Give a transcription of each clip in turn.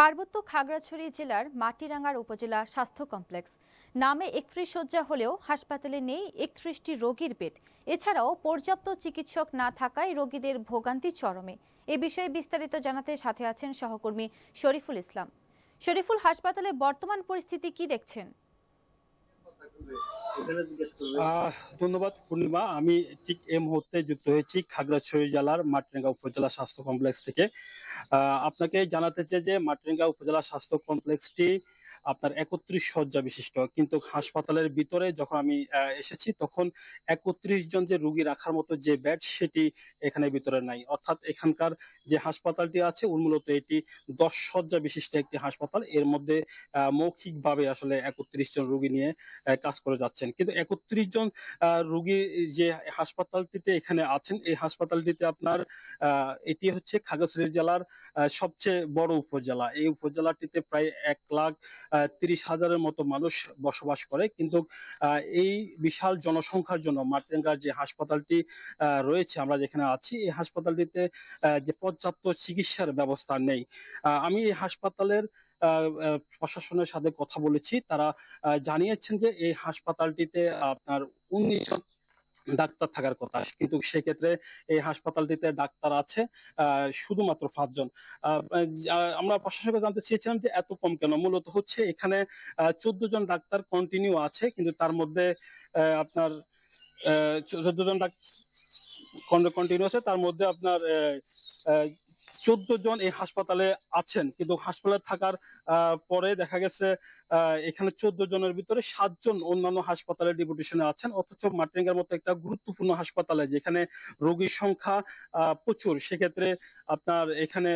পার্বত্য খাগড়াছড়ি জেলার মাটিরাঙ্গার উপজেলা স্বাস্থ্য কমপ্লেক্স। নামে একত্রিশ শয্যা হলেও হাসপাতালে নেই একত্রিশটি রোগীর বেড। এছাড়াও পর্যাপ্ত চিকিৎসক না থাকায় রোগীদের ভোগান্তি চরমে। এ বিষয়ে বিস্তারিত জানাতে সাথে আছেন সহকর্মী শরীফুল ইসলাম। শরীফুল, হাসপাতালে বর্তমান পরিস্থিতি কি দেখছেন? ধন্যবাদ, পূর্ণিমা। আমি ঠিক এই মুহূর্তে যুক্ত হয়েছি খাগড়াছড়ি জেলার মাটিরাঙ্গা উপজেলা স্বাস্থ্য কমপ্লেক্স থেকে। আপনাকে জানাতে চাই যে মাটিরাঙ্গা উপজেলা স্বাস্থ্য কমপ্লেক্সটি আপনার একত্রিশ শয্যা বিশিষ্ট। কিন্তু হাসপাতালের ভিতরে যখন আমি এসেছি, তখন একত্রিশ জন যে রুগী রাখার মতো যে বেড সেটি এখানে ভিতরে নাই। অর্থাৎ এখানকার যে হাসপাতালটি আছে মূলত এটি দশ শয্যা বিশিষ্ট একটি হাসপাতাল। এর মধ্যে মৌখিকভাবে আসলে একত্রিশ জন রোগী নিয়ে কাজ করে যাচ্ছেন। কিন্তু একত্রিশ জন রোগী যে হাসপাতালটিতে এখানে আছেন, এই হাসপাতালটিতে আপনার এটি হচ্ছে খাগড়াছড়ি জেলার সবচেয়ে বড় উপজেলা। এই উপজেলাটিতে প্রায় এক লাখ তিরিশ হাজারের মতো মানুষ বসবাস করে। কিন্তু এই বিশাল জনসংখ্যার জন্য মাটিরাঙ্গার যে হাসপাতালটি রয়েছে, আমরা যেখানে আছি, এই হাসপাতালটিতে যে পর্যাপ্ত চিকিৎসার ব্যবস্থা নেই। আমি এই হাসপাতালের প্রশাসনের সাথে কথা বলেছি। তারা জানিয়েছেন যে এই হাসপাতালটিতে আপনার উনিশ ডাক্তার থাকার কথা। কিন্তু সেক্ষেত্রে এই হাসপাতালটিতে ডাক্তার আছে শুধুমাত্র পাঁচজন। আমরা প্রশাসকে জানতে চেয়েছিলাম যে এত কম কেন? মূলত হচ্ছে এখানে চোদ্দ জন ডাক্তার কন্টিনিউ আছে, কিন্তু তার মধ্যে আপনার চোদ্দ জন ডাক্তার কন্টিনিউ আছে, তার মধ্যে আপনার চোদ্দ জন এই হাসপাতালে আছেন। কিন্তু হাসপাতালে থাকার পরে দেখা গেছে এখানে চোদ্দ জনের ভিতরে সাতজন অন্যান্য হাসপাতালে ডিপুটেশনে আছেন। অথচ মাটিরাঙ্গার মতো একটা গুরুত্বপূর্ণ হাসপাতালে যেখানে রোগীর সংখ্যা প্রচুর। সেক্ষেত্রে আপনার এখানে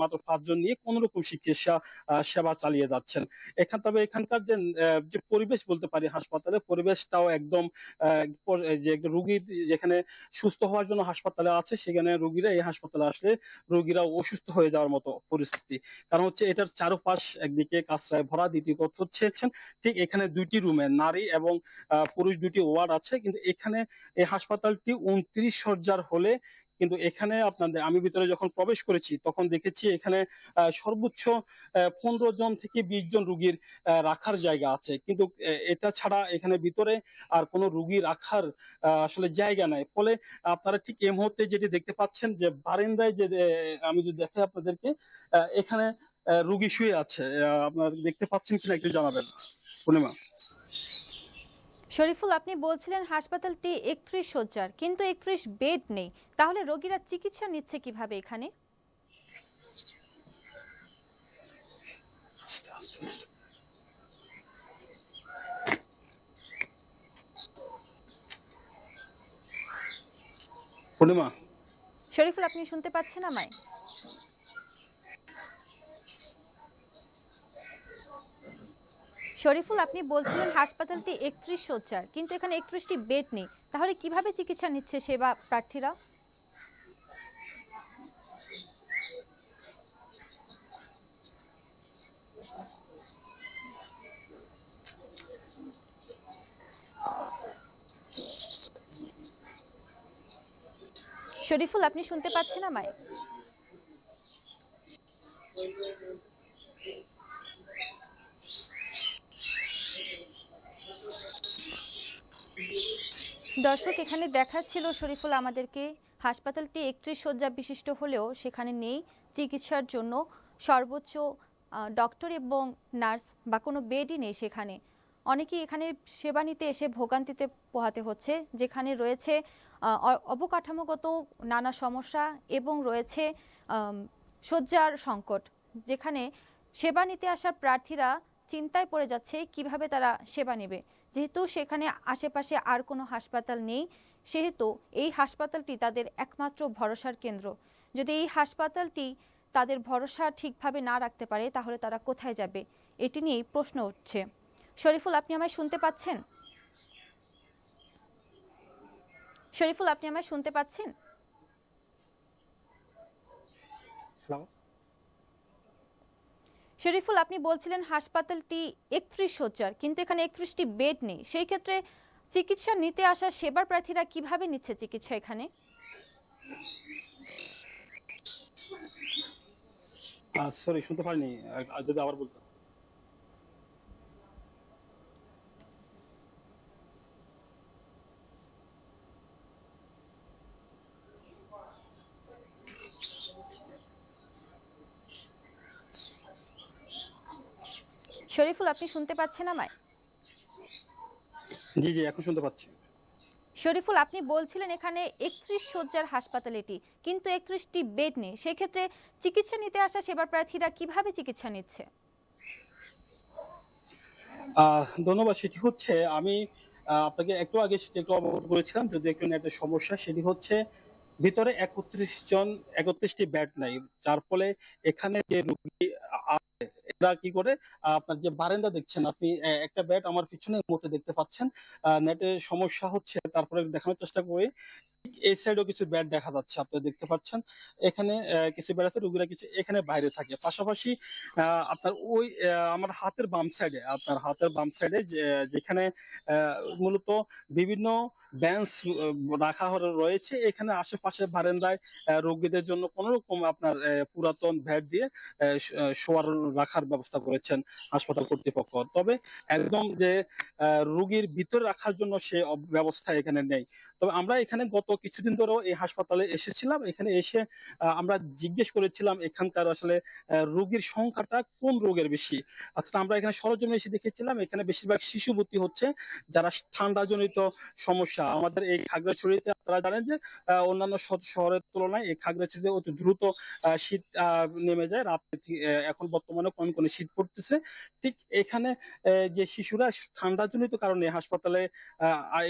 মাত্র পাঁচজন নিয়ে কোন রকম চিকিৎসা সেবা চালিয়ে যাচ্ছেন। এখান, তবে এখানকার যে যে পরিবেশ বলতে পারি হাসপাতালে, পরিবেশটাও একদম যে রোগী যেখানে সুস্থ হওয়ার জন্য হাসপাতালে আছে, সেখানে রুগীরা এই হাসপাতালে আসলে রোগীরা অসুস্থ হয়ে যাওয়ার মতো পরিস্থিতি। কারণ হচ্ছে এটার চারপাশ একদিকে কাঁচরায় ভরা, দ্বিতীয় কথা হচ্ছে ঠিক এখানে দুইটি রুমে নারী এবং পুরুষ দুটি ওয়ার্ড আছে। কিন্তু এখানে এই হাসপাতালটি উনত্রিশ শয্যার হলে কিন্তু এখানে আপনাদের, আমি ভিতরে যখন প্রবেশ করেছি, তখন দেখেছি এখানে সর্বোচ্চ পনেরো জন থেকে বিশ জন রুগীর রাখার জায়গা আছে। কিন্তু এটা ছাড়া এখানে ভিতরে আর কোনো রুগী রাখার আসলে জায়গা নাই। ফলে আপনারা ঠিক এই মুহূর্তে যেটি দেখতে পাচ্ছেন যে, বারেন্দায় যে আমি যদি দেখাই আপনাদেরকে এখানে রুগী শুয়ে আছে। আপনারা দেখতে পাচ্ছেন কিনা একটু জানাবেন। পূর্ণিমা। শরীফুল আপনি বলছিলেন হাসপাতালটি একত্রিশ শয্যার কিন্তু একত্রিশ বেড নেই। তাহলে রোগীরা চিকিৎসা নিচ্ছে কীভাবে এখানে? শরীফুল আপনি শুনতে পাচ্ছেন আমায়? শরীফুল, আপনি বলছিলেন হাসপাতালটি একত্রিশ শয্যার কিন্তু এখানে একত্রিশটি বেড নেই। তাহলে কীভাবে চিকিৎসা নিচ্ছে সেবা প্রার্থীরা? শরীফুল, আপনি শুনতে পাচ্ছেন আমায়? দর্শক, এখানে দেখাচ্ছিল শরীফুল আমাদেরকে হাসপাতালটি একত্রিশ শয্যা বিশিষ্ট হলেও সেখানে নেই চিকিৎসার জন্য। সর্বোচ্চ ডক্টর এবং নার্স বা কোনো বেডই নেই সেখানে। অনেকেই এখানে সেবা নিতে এসে ভোগান্তিতে পোহাতে হচ্ছে, যেখানে রয়েছে অবকাঠামোগত নানা সমস্যা এবং রয়েছে শয্যার সংকট। যেখানে সেবা নিতে আসা প্রার্থীরা চিন্তায় পড়ে যাচ্ছে কীভাবে তারা সেবা নেবে। যেহেতু সেখানে আশেপাশে আর কোনো হাসপাতাল নেই, সেহেতু এই হাসপাতালটি তাদের একমাত্র ভরসার কেন্দ্র। যদি এই হাসপাতালটি তাদের ভরসা ঠিকভাবে না রাখতে পারে, তাহলে তারা কোথায় যাবে? এটি নিয়েই প্রশ্ন উঠছে। শরীফুল, আপনি আমায় শুনতে পাচ্ছেন? শরীফুল, আপনি আমায় শুনতে পাচ্ছেন? হ্যালো শরীফুল, আপনি বলছিলেন হাসপাতালটি একত্রিশ শয্যার কিন্তু এখানে একত্রিশটি বেড নেই। সেই ক্ষেত্রে চিকিৎসা নিতে আসা সেবার প্রার্থীরা কীভাবে নিচ্ছে চিকিৎসা এখানে? সরি শুনতে পারিনি যদি আবার বলতেন। শরীফুল আপনি শুনতে পাচ্ছেন আমায়? জি জি এখন শুনতে পাচ্ছি। শরীফুল আপনি বলছিলেন এখানে একত্রিশ শয্যার হাসপাতাল এটি কিন্তু একত্রিশটি বেড নেই। সেক্ষেত্রে চিকিৎসা নিতে আসা সেবার প্রার্থীরা কীভাবে চিকিৎসা নিচ্ছে? ধন্যবাদ সেটি হচ্ছে আমি আপনাকে একটু আগে সেটি একটু অবগত করেছিলাম যদি একটু একটা সমস্যা সেটি হচ্ছে ভিতরে একত্রিশ জন একত্রিশটি বেড নাই যার ফলে এখানে যে রুগী এরা কি করে? আপনার যে বারান্দা দেখছেন, আপনি একটা বেড আমার পিছনে মুহূর্তে দেখতে পাচ্ছেন। নেটের সমস্যা হচ্ছে, তারপরে দেখানোর চেষ্টা করি। এই সাইডেও কিছু বেড দেখা যাচ্ছে, আপনি দেখতে পাচ্ছেন। এখানে কিছু বেড আছে রুগীরা কিছু এখানে বাইরে থাকে। পাশাপাশি আপনার ওই আমার হাতের বাম সাইডে আপনার হাতের বাম সাইডে যেখানে মূলত বিভিন্ন বেঞ্চ রাখা রয়েছে। এখানে আশেপাশে বারান্দায় রোগীদের জন্য কোন রকম আপনার পুরাতন ভ্যাট দিয়ে শোয়ার রাখার ব্যবস্থা করেছেন হাসপাতাল কর্তৃপক্ষ। তবে একদম যে রুগীর ভিতরে রাখার জন্য সে ব্যবস্থা এখানে নেই। তবে আমরা এখানে গত কিছুদিন ধরেও এই হাসপাতালে এসেছিলাম। এখানে এসে আমরা জিজ্ঞেস করেছিলাম এখানকার আসলে রোগীর সংখ্যাটা কোন রোগের বেশি? অর্থাৎ আমরা এখানে সরজমে এসে দেখেছিলাম, এখানে বেশিরভাগ শিশু ভর্তি হচ্ছে যারা ঠান্ডাজনিত সমস্যা। আমাদের এই খাগড়াছড়িতে আপনারা জানেন যে অন্যান্য শহরের তুলনায় এই খাগড়াছড়িতে অতি দ্রুত শীত নেমে যায়। রাত্রে এখন বর্তমানে কোন কোন শীত পড়তেছে। ঠিক এখানে যে শিশুরা ঠান্ডাজনিত কারণে হাসপাতালে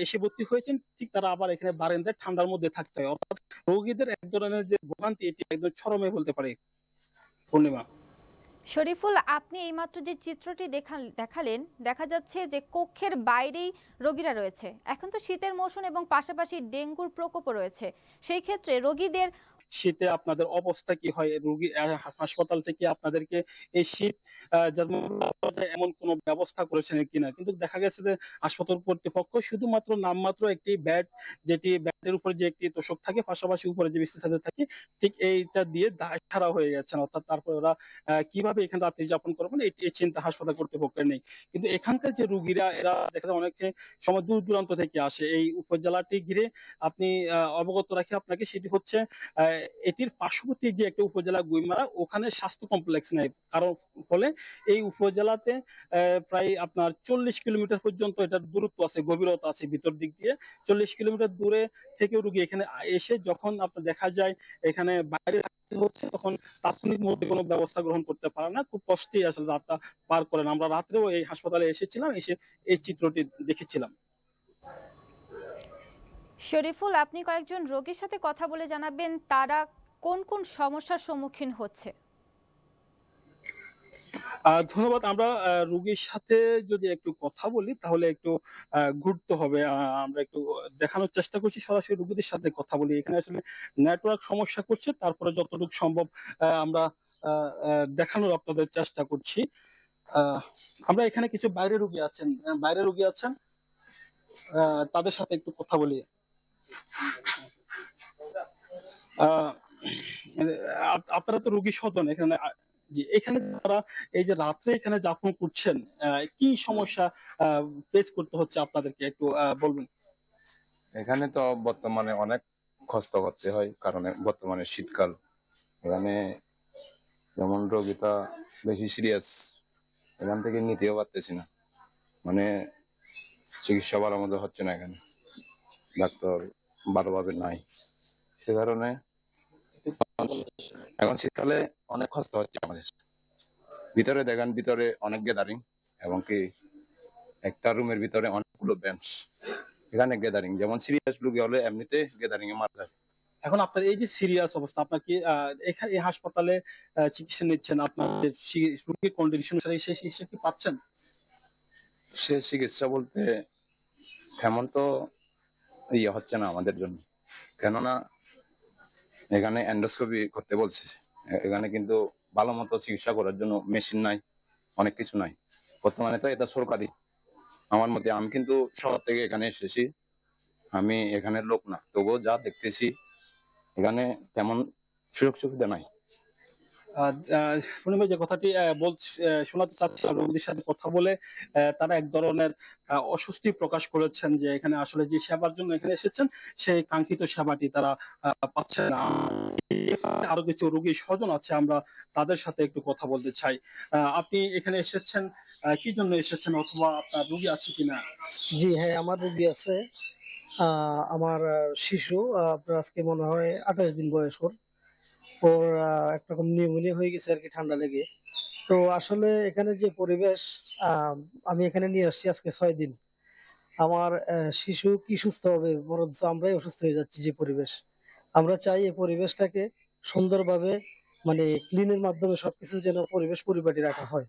এসে ভর্তি হয়েছেন, ঠিক তারা আবার এখানে বারেন্দায় ঠান্ডার মধ্যে থাকতে হয়। অর্থাৎ রোগীদের এক ধরনের যে ভোগান্তি, এটি একদম চরমে বলতে পারে। পূর্ণিমা। শরীফুল, আপনি এইমাত্র যে চিত্রটি দেখালেন, দেখা যাচ্ছে যে কক্ষের বাইরেই রোগীরা রয়েছে। এখন তো শীতের মৌসুম এবং পাশাপাশি ডেঙ্গুর প্রকোপও রয়েছে। সেই ক্ষেত্রে রোগীদের শীতে আপনাদের অবস্থা কি হয়? রোগী হাসপাতাল থেকে আপনাদেরকে এই শীত এমন কোন ব্যবস্থা করেছেন কিনা? কিন্তু দেখা গেছে যে হাসপাতাল কর্তৃপক্ষ শুধুমাত্র নামমাত্র একটি ব্যাড, যেটি বেডের উপরে যে একটি তোষক থাকে, পাশাপাশি উপরে যে বিস্তৃত থাকে, ঠিক এইটা দিয়ে দায় ছাড়া হয়ে যাচ্ছেন। অর্থাৎ তারপরে ওরা কীভাবে এখানে রাত্রি যাপন করবেন এই চিন্তা হাসপাতাল কর্তৃপক্ষের নেই। কিন্তু এখানকার যে রুগীরা, এরা দেখা যায় অনেক সময় দূর দূরান্ত থেকে আসে। এই উপজেলাটি ঘিরে আপনি অবগত রাখি আপনাকে, সেটি হচ্ছে এটির পার্শ্ববর্তী যে একটা উপজেলা গুইমারা, ওখানে স্বাস্থ্য কমপ্লেক্স নেই। কারণ ফলে এই উপজেলাতে প্রায় আপনার চল্লিশ কিলোমিটার পর্যন্ত এটার দূরত্ব আছে, গভীরতা আছে ভিতর দিক দিয়ে। চল্লিশ কিলোমিটার দূরে থেকে রুগী এখানে এসে যখন আপনার দেখা যায় এখানে বাইরে হচ্ছে, তখন তাৎক্ষণিক মধ্যে কোনো ব্যবস্থা গ্রহণ করতে পারে না। খুব কষ্টেই আসলে রাতটা পার করেন। আমরা রাত্রেও এই হাসপাতালে এসেছিলাম, এসে এই চিত্রটি দেখেছিলাম। শরীফুল, আপনি কয়েকজন রোগীর সাথে কথা বলে জানাবেন, তারা কোন কোন সমস্যার সম্মুখীন হচ্ছে? ধন্যবাদ। আমরা রোগীর সাথে যদি একটু কথা বলি, তাহলে একটু ঘুরতে হবে। আমরা একটু দেখানোর চেষ্টা করছি, সরাসরি রোগীদের সাথে কথা বলি। এখানে আসলে নেটওয়ার্ক সমস্যা করছে, তারপরে যতটুকু সম্ভব আমরা দেখানোর আপনাদের চেষ্টা করছি। আমরা এখানে কিছু বাইরে রোগী আছেন বাইরে রোগী আছেন? তাদের সাথে একটু কথা বলি। আপনারা তো রোগী স্বজন এখানে এখানে তারা এই যে রাত্রে এখানে যাপন করছেন কি সমস্যা ফেস করতে হচ্ছে আপনাদেরকে? একটু বলবেন। এখানে তো বর্তমানে অনেক কষ্ট করতে হয়, কারণ বর্তমানে শীতকাল। এখানে যেমন রোগীটা বেশি সিরিয়াস এখান থেকে নিতেও পারতেছি না। মানে চিকিৎসা ভালো মতো হচ্ছে না এখানে। ডাক্তার ভালোভাবে নাই। সে কারণে এখন শীতকালে অনেক কষ্ট হচ্ছে আমাদের। ভিতরে দেখেন ভিতরে অনেক গ্যাদারিং এবং কি একটা রুমের ভিতরে অনেকগুলো বেঞ্চ এখানে গ্যাদারিং যেমন সিরিয়াস রোগী হলে এমনিতে গ্যাদারিং এ মারা যায় এখন আপনার এই যে সিরিয়াস অবস্থা আপনার কি এখানে এই হাসপাতালে চিকিৎসা নিচ্ছেন আপনার রোগীর কন্ডিশন সেই চিকিৎসা কি পাচ্ছেন? সে চিকিৎসা বলতে তেমন তো ইয়ে হচ্ছে না আমাদের জন্য। কেননা এখানে এন্ডোস্কোপি করতে বলছে। এখানে কিন্তু ভালো মতো চিকিৎসা করার জন্য মেশিন নাই, অনেক কিছু নাই। বর্তমানে তো এটা সরকারি। আমার মতে আমি কিন্তু শহর থেকে এখানে এসেছি। আমি এখানের লোক না, তবুও যা দেখতেছি, এখানে তেমন সুযোগ সুবিধা নাই। আহ, যে কথাটি শোনাতে চাচ্ছিলাম রোগীদের সাথে কথা বলে তারা এক ধরনের অস্বস্তি প্রকাশ করেছেন যে এখানে আসলে যে সেবার জন্য এখানে এসেছেন সেই কাঙ্ক্ষিত সেবাটি তারা পাচ্ছেন আরও কিছু রোগী স্বজন আছে আমরা তাদের সাথে একটু কথা বলতে চাই। আপনি এখানে এসেছেন কি জন্য এসেছেন অথবা আপনার রোগী আছে কিনা? জি হ্যাঁ আমার রোগী আছে। আমার শিশু আজকে মনে হয় আঠাশ দিন বয়স ওর। ওর একরকম নিউমোনিয়া হয়ে গেছে আর কি ঠান্ডা লেগে। তো আসলে এখানে যে পরিবেশ, আমি এখানে নিয়ে আসছি আজকে ছয় দিন। আমার শিশু কি সুস্থ হবে, বরঞ্চ আমরাই অসুস্থ হয়ে যাচ্ছি যে পরিবেশ। আমরা চাই এই পরিবেশটাকে সুন্দরভাবে মানে ক্লিনের মাধ্যমে সবকিছু যেন পরিবেশ পরিপাটি রাখা হয়।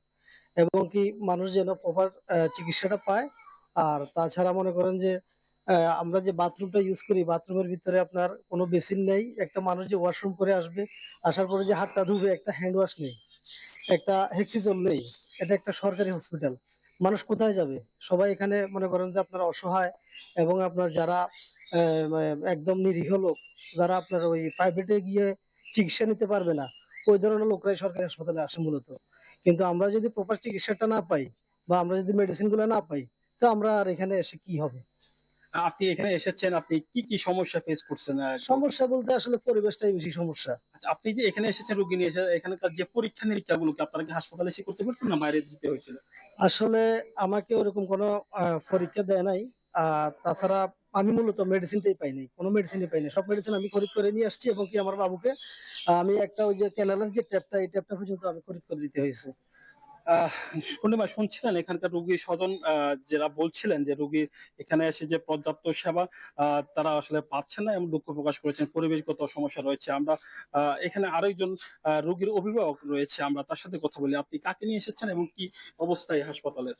এবং কি মানুষ যেন প্রপার চিকিৎসাটা পায়। আর তাছাড়া মনে করেন যে আমরা যে বাথরুমটা ইউজ করি, বাথরুমের ভিতরে আপনার কোনো বেসিন নেই, একটা মানুষ যে ওয়াশরুম করে আসবে, আসার পরে যে হাতটা ধুবে, একটা হ্যান্ড ওয়াশ নেই, একটা হেক্সিজল নেই, এটা একটা সরকারি হসপিটাল মানুষ কোথায় যাবে? সবাই এখানে মনে করেন যে আপনার অসহায় এবং আপনার যারা একদম নিরীহ লোক, যারা আপনার ওই প্রাইভেটে গিয়ে চিকিৎসা নিতে পারবে না, ওই ধরনের লোকরাই সরকারি হাসপাতালে আসে মূলত। কিন্তু আমরা যদি প্রপার চিকিৎসাটা না পাই বা আমরা যদি মেডিসিনগুলো না পাই, তো আমরা আর এখানে এসে কি হবে? আপনি এখানে এসেছেন আপনি কি কি সমস্যা ফেস করছেন? সমস্যা বলতে আসলে পরিবেশটাই বেশি সমস্যা। আচ্ছা, আপনি যে এখানে এসেছেন রোগী নিয়ে এখানকার যে পরীক্ষা নিরীক্ষা গুলো কি আপনারা কি হাসপাতালে এসে করতে পারছেন না বাইরে দিতে হয়েছিল? আসলে আমাকে ওরকম কোনো পরীক্ষা দেয় নাই। তাছাড়া আমি মূলত মেডিসিনটাই পাইনি কোনো মেডিসিনই পাইনি। সব মেডিসিন আমি খরিদ করে নিয়ে আসছি এবং কি আমার বাবুকে আমি একটা ওই যে ক্যানালের যে ট্যাপটা এই ট্যাপটা পর্যন্ত আমি খরিদ করে দিতে হয়েছে। পূর্ণিমা শুনছিলেন এখানকার রোগী স্বজন যারা বলছিলেন যে রোগী এখানে এসে যে পর্যাপ্ত সেবা তারা আসলে পাচ্ছেন না এবং দুঃখ প্রকাশ করেছেন। পরিবেশগত সমস্যা রয়েছে। আমরা এখানে আরেকজন রোগীর অভিভাবক রয়েছে। আমরা তার সাথে কথা বলি। আপনি কাকে নিয়ে এসেছেন এবং কি অবস্থায় হাসপাতালের?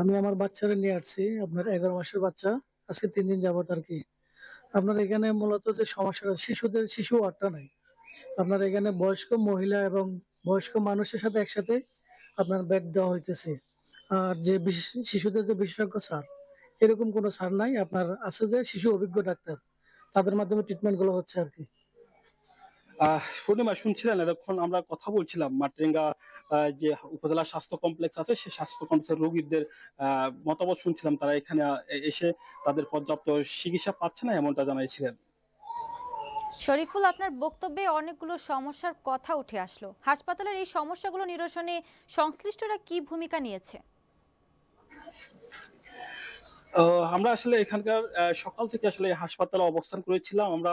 আমি আমার বাচ্চারা নিয়ে আসছি। আপনার এগারো মাসের বাচ্চা। আজকে তিন দিন যাবত আর কি। আপনার এখানে মূলত যে সমস্যাটা, শিশুদের শিশু ওয়ার্ডটা নাই। আপনার এখানে বয়স্ক মহিলা এবং বয়স্ক মানুষের সাথে একসাথে আপনার ব্যাগ দেওয়া হইতেছে। আর যে শিশুদের যে বিশেষজ্ঞ স্যার, এরকম কোনো স্যার নাই। আপনার আছে যে শিশু অভিজ্ঞ ডাক্তার, তাদের মাধ্যমে ট্রিটমেন্টগুলো হচ্ছে আর কি। পূর্ণিমা, শুনছিলেন? এতক্ষণ আমরা কথা বলছিলাম মাটরেঙ্গা যে উপজেলা স্বাস্থ্য কমপ্লেক্স আছে সেই স্বাস্থ্য কমপ্লেক্সের রোগীদের মতামত শুনছিলাম। তারা এখানে এসে তাদের পর্যাপ্ত চিকিৎসা পাচ্ছে না, এমনটা জানাইছিলেন। শরীফুল, আপনার বক্তব্যে অনেকগুলো সমস্যার কথা উঠে আসলো। হাসপাতালের এই সমস্যাগুলো নিরসনে সংশ্লিষ্টরা কি ভূমিকা নিয়েছে? আমরা আসলে এখানকার সকাল থেকে আসলে হাসপাতালে অবস্থান করেছিলাম। আমরা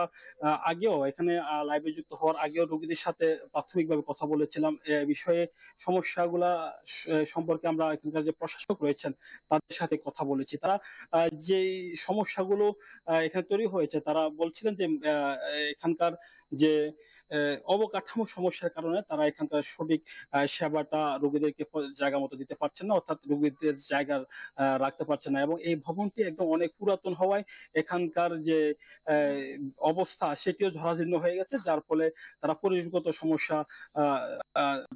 আগেও এখানে লাইভে যুক্ত হওয়ার আগেও রোগীদের সাথে প্রাথমিকভাবে কথা বলেছিলাম। এ বিষয়ে সমস্যাগুলা সম্পর্কে আমরা এখানকার যে প্রশাসক রয়েছেন, তাদের সাথে কথা বলেছি। তারা যে সমস্যাগুলো এখানে তৈরি হয়েছে, তারা বলছিলেন যে এখানকার যে অবকাঠামো সমস্যার কারণে তারা এখানকার সঠিক সেবাটা রোগীদেরকে জায়গা মতো দিতে পারছেন না অর্থাৎ রোগীদের জায়গার আহ, রাখতে পারছে না এবং এই ভবনটি একদম অনেক পুরাতন হওয়ায় এখানকার যে অবস্থা সেটিও ঝরাজীর্ণ হয়ে গেছে যার ফলে তারা পরিবেশগত সমস্যা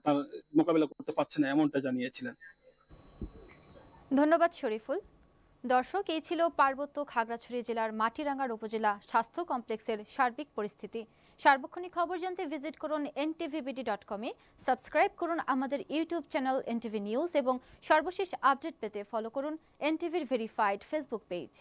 তার মোকাবিলা করতে পারছে না এমনটা জানিয়েছিলেন। ধন্যবাদ শরীফুল। দর্শক এই ছিল পার্বত্য খাগড়াছড়ি জেলার মাটিরাঙ্গার উপজেলা স্বাস্থ্য কমপ্লেক্সের সার্বিক পরিস্থিতি। সার্বক্ষণিক খবর জানতে ভিজিট করুন এনটিভিবিডি ডট কমে সাবস্ক্রাইব করুন আমাদের ইউটিউব চ্যানেল এনটিভি নিউজ এবং সর্বশেষ আপডেট পেতে ফলো করুন এনটিভির ভেরিফাইড ফেসবুক পেজ